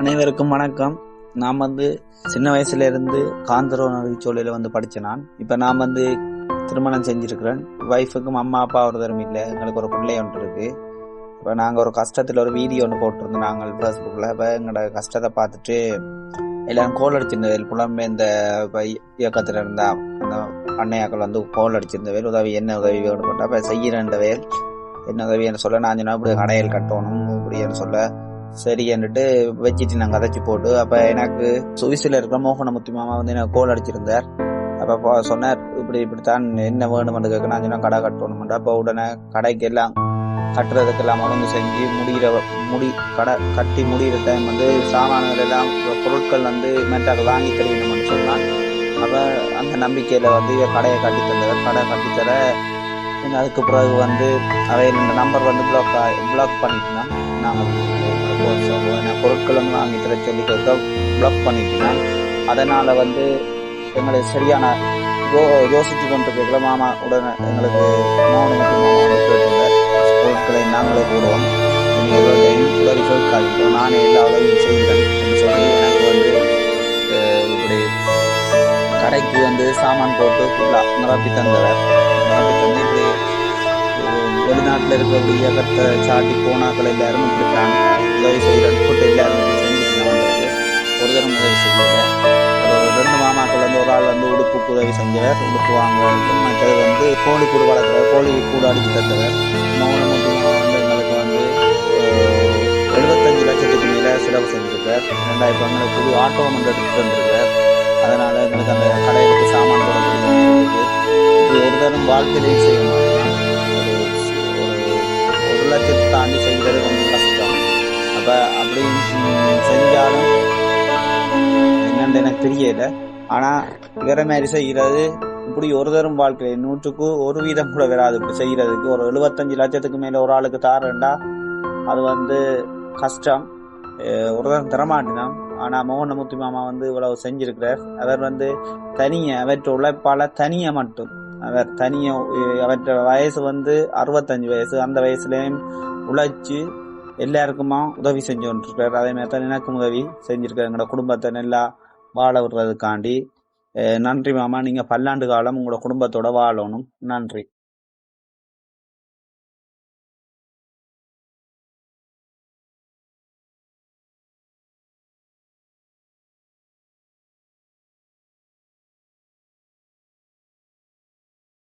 அனைவருக்கும் வணக்கம். நான் வந்து சின்ன வயசுல இருந்து காந்தரோ நகைச்சோலையில வந்து படித்தேன் நான். இப்ப நான் வந்து திருமணம் செஞ்சிருக்கிறேன் ஒய்ஃபுக்கும் அம்மா அப்பா ஒருத்தரும் இல்லை. எங்களுக்கு ஒரு பிள்ளை ஒன்று இருக்கு. இப்போ நாங்கள் ஒரு கஷ்டத்தில் ஒரு வீடியோ ஒன்று போட்டிருந்தோம் நாங்கள் ஃபேஸ்புக்கில் இப்போ எங்களோட கஷ்டத்தை பார்த்துட்டு எல்லாரும் கோல் அடிச்சிருந்தவேல் புலம்பெயர்ந்த இந்த இயக்கத்தில் இருந்த அந்த அன்னையாக்கள் வந்து கோல் அடிச்சிருந்த வேல் உதவி என்ன உதவி வேணும் போட்டா இப்போ செய்கிறேன்டவேல் என்ன உதவின்னு சொல்ல நான் சொன்னா இப்படி கடையில் கட்டணும் இப்படின்னு சொல்ல சரி என்னட்டு வச்சுட்டு நான் கதைச்சு போட்டு அப்போ எனக்கு சுவிஸ்ல இருக்கிற மோகனமுத்தி மாமா வந்து எனக்கு கோல் அடிச்சிருந்தார். அப்போ சொன்னார் இப்படி இப்படித்தான் என்ன வேணுமென்று கேட்க நான் சொன்னால் கடை கட்டணும் அப்போ உடனே கடைக்கு எல்லாம் கட்டுறதுக்கு ஒழுங்கு செஞ்சு முடிகிற முடி கடை கட்டி முடிகிற டைம் வந்து சாமான்கள் எல்லாம் பொருட்கள் வந்து மெட்டாக வாங்கி தெரியணும்னு சொன்னான். அப்போ அந்த நம்பிக்கையில் வந்து கடையை கட்டி தந்தவர் கடை கட்டி தர அதுக்கு பிறகு வந்து அவை இந்த நம்பர் வந்து பிளாக் பிளாக் பண்ணிட்டோம் நாங்கள் பொருட்களும் வந்து வாங்கி தர சொல்லி பிளாக் பண்ணிட்டோம். அதனால் வந்து எங்களுக்கு சரியான யோ யோசித்து கொண்டு மாமா உடனே எங்களுக்கு மோகன் கேட்டிருந்தார். பொருட்களை நாங்களே போடுவோம். நீங்கள் எவ்வளோ உதவி கேட்காதீங்க நானே எல்லா உதவியும் செய்கிறேன் சொல்லி எனக்கு வந்து இப்படி கடைக்கு வந்து சாமான் போட்டு ஃபுல்லாக நிரப்பி தந்தவர். நிரப்பி தந்து வெளிநாட்டில் இருக்கக்கூடிய கத்தை சாட்டி போனாக்கள் எல்லாரும் இப்படித்தான் உதவி செய்கிறேன் போட்டு எல்லாரும் செஞ்சு வந்திருக்கு. ஒரு தரம் உதவி செய்யல. ஒரு ரெண்டு மாமாக்கள் வந்து ஒரு ஆள் வந்து உடுப்புக்கு உதவி செஞ்சவர் உடுப்பு வாங்க மற்றது வந்து கோழி கூடு வளர்க்குறவர் கோழி கூடு அடித்து தந்தவர். மௌனம் முக்கியமாக வந்து எங்களுக்கு வந்து எழுபத்தஞ்சு லட்சத்துக்கு மேலே செலவு செஞ்சுருக்கார். ரெண்டாயிரம் எங்களுக்கு புது ஆட்டோ வந்து எடுத்து தந்திருக்கார் அதனால் எங்களுக்கு அந்த கடைகளுக்கு சாமான் போட முடியும் இது ஒரு தரம் வாழ்க்கையிலையும் செய்யணும் தாண்டி செய்கிறது கொஞ்சம் கஷ்டம். அப்போ அப்படி செஞ்சாலும் என்னென்னு எனக்கு தெரியல. ஆனால் வேற மாதிரி செய்கிறது இப்படி ஒரு தரும் வாழ்க்கையில் நூற்றுக்கு ஒரு வீதம் கூட வராது. இப்படி செய்கிறதுக்கு ஒரு எழுபத்தஞ்சு லட்சத்துக்கு மேலே ஒரு ஆளுக்கு தாரண்டா அது வந்து கஷ்டம். ஒரு தரம் தரமாட்டினான் ஆனால் மோகனமுத்து மாமா வந்து இவ்வளவு செஞ்சிருக்கிறார். அவர் வந்து தனிய அவற்ற உழைப்பால தனிய மட்டும். அவர் தனிய அவற்ற வயசு வந்து அறுபத்தஞ்சு வயசு அந்த வயசுலேயும் உழைச்சி எல்லாருக்குமா உதவி செஞ்சு கொண்டிருக்கிறார் அதே மாதிரி தான் எனக்கும் உதவி செஞ்சிருக்காரு. எங்களோட குடும்பத்தை நல்லா வாழ விடுறதுக்காண்டி நன்றி மாமா. நீங்க பல்லாண்டு காலம் உங்களோட குடும்பத்தோட வாழணும். நன்றி.